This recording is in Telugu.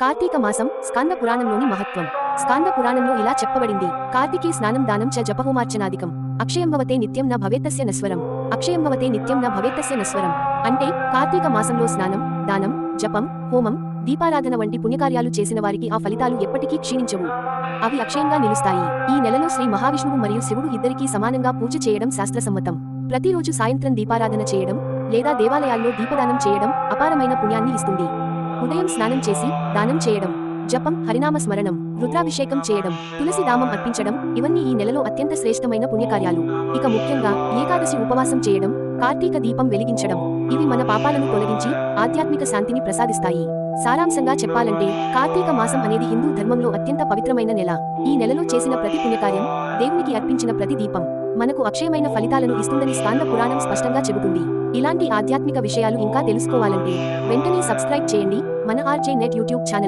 కార్తీక మాసం స్కంద పురాణంలోని మహత్వం. స్కాంద పురాణంలో ఇలా చెప్పబడింది. కార్తీకీ స్నానం దానం చ జపహోమార్చనాదికం అక్షయంభవతే నిత్యం న భవేత్తస్య నస్వరం. అక్షయంభవతే నిత్యం న భవేత్తస్య నస్వరం. అంటే కార్తీక మాసంలో స్నానం దానం జపం హోమం దీపారాధన వంటి పుణ్యకార్యాలు చేసిన వారికి ఆ ఫలితాలు ఎప్పటికీ క్షీణించవు. అవి అక్షయంగా నిలుస్తాయి. ఈ నెలలో శ్రీ మహావిష్ణువు మరియు శివుడు ఇద్దరికీ సమానంగా పూజ చేయడం శాస్త్రసమ్మతం. ప్రతిరోజు సాయంత్రం దీపారాధన చేయడం లేదా దేవాలయాల్లో దీపదానం చేయడం అపారమైన పుణ్యాన్ని ఇస్తుంది. ఉదయం స్నానం చేసి దానం చేయడం జపం హరినామ స్మరణం రుద్రాభిషేకం చేయడం తులసి దామం అర్పించడం ఇవన్నీ ఈ నెలలో అత్యంత శ్రేష్టమైన పుణ్యకార్యాలు. ఇక ముఖ్యంగా ఏకాదశి ఉపవాసం చేయడం కార్తీక దీపం వెలిగించడం ఇవి మన పాపాలను తొలగించి ఆధ్యాత్మిక శాంతిని ప్రసాదిస్తాయి. సారాంశంగా చెప్పాలంటే కార్తీక మాసం అనేది హిందూ ధర్మంలో అత్యంత పవిత్రమైన నెల. ఈ నెలలో చేసిన ప్రతి పుణ్యకార్యం దేవునికి అర్పించిన ప్రతి దీపం. మనకు అక్షయమైన ఫలితాలను ఇస్తుందని స్కాంద పురాణం స్పష్టంగా చెబుతుంది. ఇలాంటి ఆధ్యాత్మిక విషయాలు ఇంకా తెలుసుకోవాలంటే వెంటనే సబ్స్క్రైబ్ చేయండి. మన ఆర్జే నెట్ యూట్యూబ్ ఛానల్